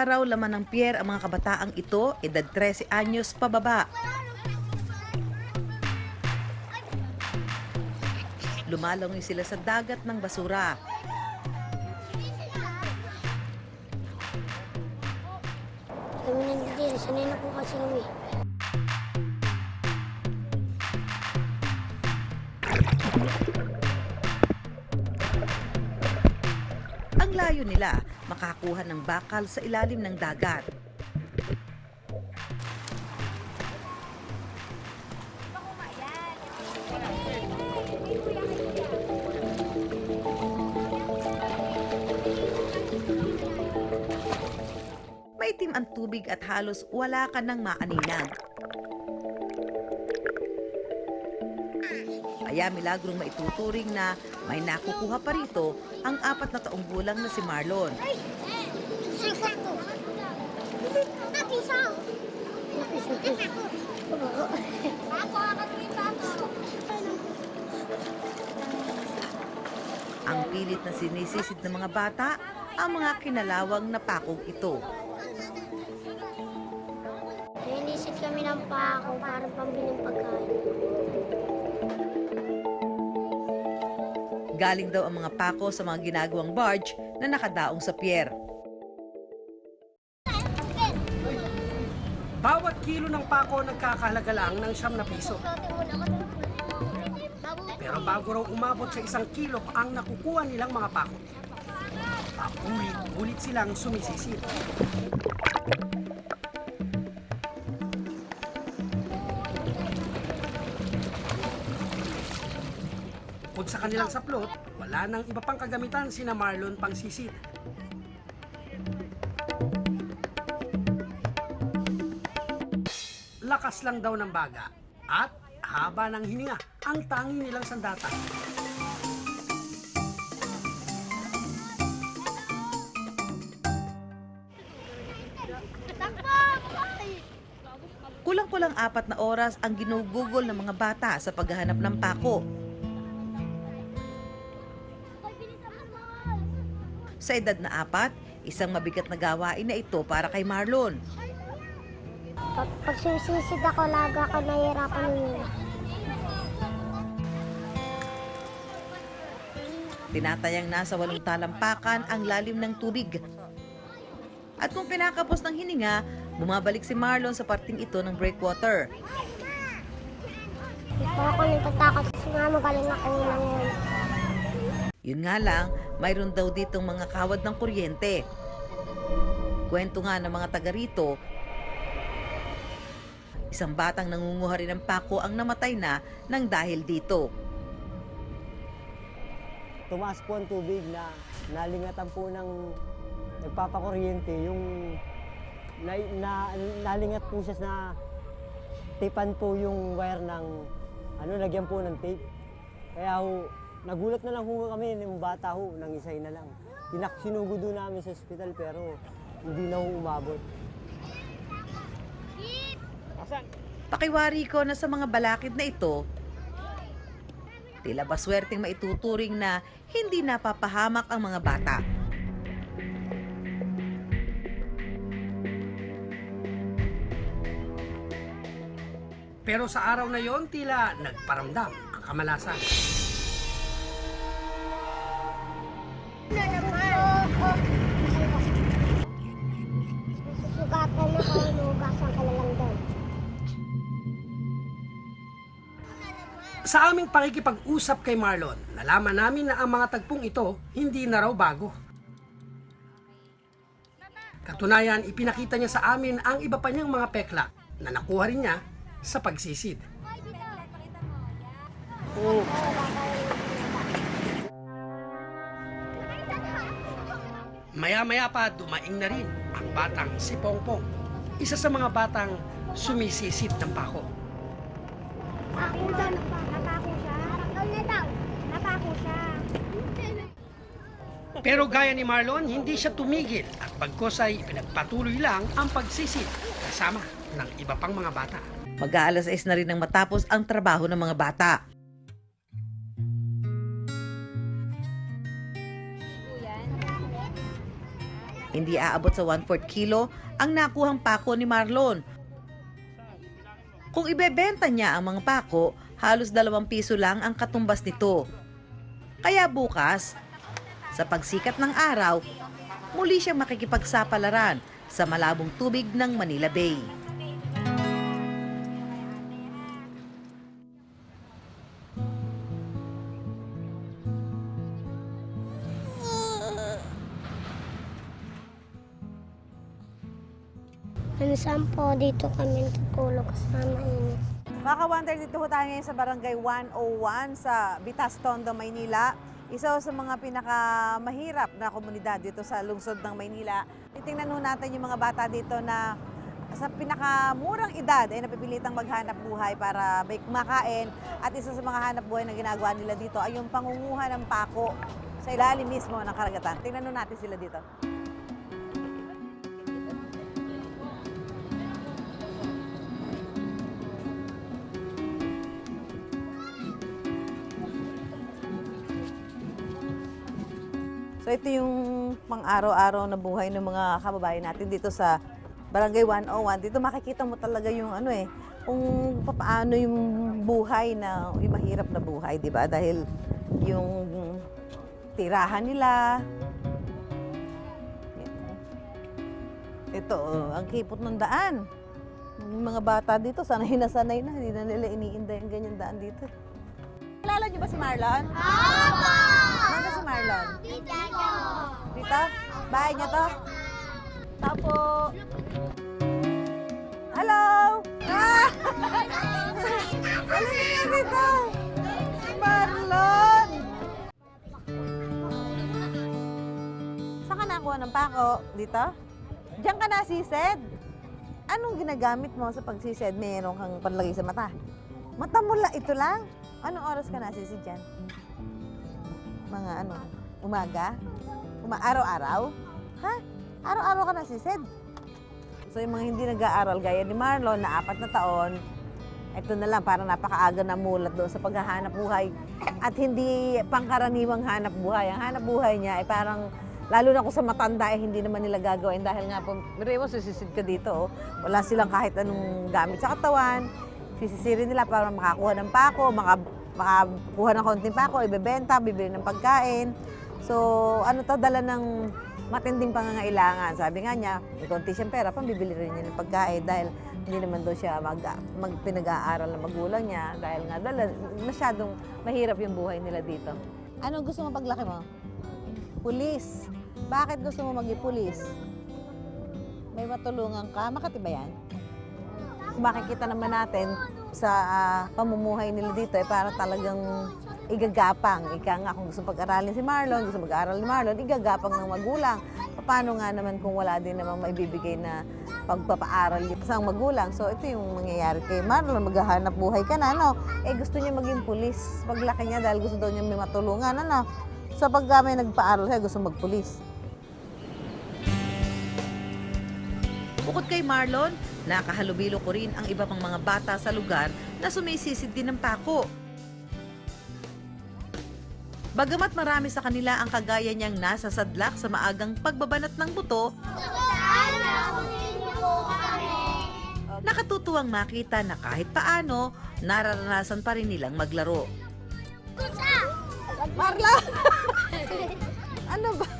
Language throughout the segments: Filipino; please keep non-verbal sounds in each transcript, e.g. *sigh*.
araw, laman ng pier ang mga kabataang ito, edad 13 anyos pababa. Lumalangoy sila sa dagat ng basura. Kami nandito, sanay na po kasi kami. Ang layo nila, makakuha ng bakal sa ilalim ng dagat. Maitim ang tubig at halos wala ka ng maaninag. Kaya milagrong maituturing na may nakukuha pa rito ang apat na taong gulang na si Marlon. Napisaw. Ako, ako, ako. Ang pilit na sinisisid ng mga bata ang mga kinalawang na pakog ito. Ninisit kami ng pako para pambiling pagkain. Galing daw ang mga pako sa mga ginagawang barge na nakadaong sa pier. Kilo ng pako nagkakahalaga lang ng siyam na piso. Pero bago raw umabot sa isang kilo ang nakukuha nilang mga pako, paulit-ulit silang sumisisid. Bukod sa kanilang saplot, wala nang iba pang kagamitan sina Marlon pang sisid. Lakas lang daw ng baga at haba ng hininga ang tanging nilang sandata. Kulang-kulang apat na oras ang ginugugol ng mga bata sa paghahanap ng pako. Sa edad na apat, isang mabigat na gawain na ito para kay Marlon. Pag, pag sisisid ako, laga ako nahihirapan nila. Tinatayang nasa walong talampakan ang lalim ng tubig. At kung pinakapos ng hininga, bumabalik si Marlon sa parting ito ng breakwater. Hindi po ako natatakot kasi nga magaling ako yun. Yun nga lang, mayroon daw ditong mga kawad ng kuryente. Kwento nga ng mga taga rito, isang batang nangunguha rin ng pako ang namatay na ng dahil dito. tumaas po ang tubig na nalingatan po ng nagpapakuryente yung na, na, nalingat po siya na tipan po yung wire ng ano lagyan po ng tape. Kaya ho, nagulat na lang ho kami ng bata ho, nang isay na lang. Sinugudo namin sa ospital pero hindi na ho umabot. Pakiwari ko na sa mga balakid na ito, tila ba swerteng maituturing na hindi napapahamak ang mga bata. Pero sa araw na yon tila nagparamdam ang kamalasan. Susugatan na Sa aming pakikipag-usap kay Marlon, nalaman namin na ang mga tagpong ito hindi na raw bago. Katunayan, ipinakita niya sa amin ang iba pa niyang mga pekla na nakuha rin niya sa pagsisid. Maya-maya pa dumaing na rin ang batang si Pongpong, isa sa mga batang sumisisid ng pako. Napako siya. Napako siya. Napako na daw. Napako siya. Pero gaya ni Marlon, hindi siya tumigil at bagkos ay pinagpatuloy lang ang pagsisid kasama ng iba pang mga bata. Mag-aalas 6 na rin nang matapos ang trabaho ng mga bata. Hindi aabot sa 1/4 kilo ang nakuhang pako ni Marlon. Kung ibebenta niya ang mga pako, halos dalawang piso lang ang katumbas nito. Kaya bukas, sa pagsikat ng araw, muli siyang makikipagsapalaran sa malabong tubig ng Manila Bay. Minsan po dito kami natutulog kasama ini. Mga ka-wonder, dito ho tayo ngayon sa Barangay 101 sa Bitas, Tondo, Maynila. Isa sa mga pinakamahirap na komunidad dito sa lungsod ng Maynila. Titingnan ho natin yung mga bata dito na sa pinakamurang edad ay napipilitang maghanap buhay para may kumakain. At isa sa mga hanap buhay na ginagawa nila dito ay yung pangunguha ng pako sa ilalim mismo ng karagatan. Tingnan natin sila dito. So ito yung pang-araw-araw na buhay ng mga kababayan natin dito sa Barangay 101. Dito makikita mo talaga yung ano eh, kung paano yung buhay na, yung mahirap na buhay, di ba? Dahil yung tirahan nila, ito, oh, ang kipot ng daan. Yung mga bata dito, sanay na sanay na, hindi na nila iniinda yung ganyan daan dito. Kilala niyo ba si Marlon? Opo! Marlon? Dito? Bahay niya to? Tao po. Hello! Ah! Halika nga dito! Marlon! Saan ka nakuha ng pako? Dito? Diyan ka nasised? Anong ginagamit mo sa pagsised? Meron kang panlagay sa mata. Mata mo la, ito lang? Anong oras ka nasisid dyan? Mga ano, umaga? Uma araw-araw? Ha? Araw-araw ka nasisid? So yung mga hindi nag-aaral gaya ni Marlon na apat na taon, ito na lang, parang napakaaga na mulat doon sa paghahanap buhay. At hindi pangkaraniwang hanap buhay. Ang hanap buhay niya ay parang, lalo na kung sa matanda, eh, hindi naman nila gagawin. Dahil nga po, biro mo, sisisid ka dito. Oh. Wala silang kahit anong gamit sa katawan. Sisisirin nila para makakuha ng pako, maka, makakuha ng konting pako, ibebenta, bibili ng pagkain. So, ano to, dala ng matinding pangangailangan. Sabi nga niya, may konti siyang pera, pambibili rin niya ng pagkain dahil hindi naman daw siya mag, mag pinag-aaral ng magulang niya dahil nga dala, masyadong mahirap yung buhay nila dito. Anong gusto mo paglaki mo? Pulis. Bakit gusto mo maging pulis? May matulungan ka, makatibayan? Kung makikita naman natin sa ah, pamumuhay nila dito, eh, para talagang igagapang. Ika nga kung gusto pag-aralin si Marlon, gusto mag-aaral ni Marlon, igagapang ng magulang. Paano nga naman kung wala din namang maibibigay na pagpapaaral yung isang magulang. So ito yung mangyayari kay Marlon, maghahanap buhay ka na, no? Eh gusto niya maging pulis paglaki niya dahil gusto daw niya may matulungan, ano? So pag may nagpaaral siya, gusto magpulis. Bukod kay Marlon, nakahalubilo ko rin ang iba pang mga bata sa lugar na sumisisid din ng pako. Bagamat marami sa kanila ang kagaya niyang nasa sadlak sa maagang pagbabanat ng buto, nakatutuwang makita na kahit paano, nararanasan pa rin nilang maglaro. Marlon! *laughs* ano ba?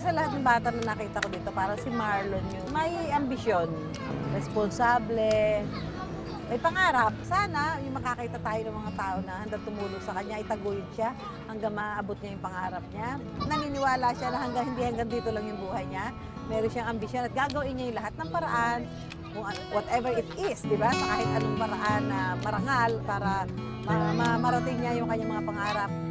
Sa lahat ng bata na nakita ko dito, para si Marlon yung may ambisyon, responsable, may pangarap. Sana yung makakita tayo ng mga tao na handa tumulong sa kanya, itaguyod siya hanggang maabot niya yung pangarap niya. Naniniwala siya na hanggang hindi hanggang dito lang yung buhay niya. Meron siyang ambisyon at gagawin niya yung lahat ng paraan, whatever it is, di ba? Sa kahit anong paraan na marangal para ma- ma- marating niya yung kanyang mga pangarap.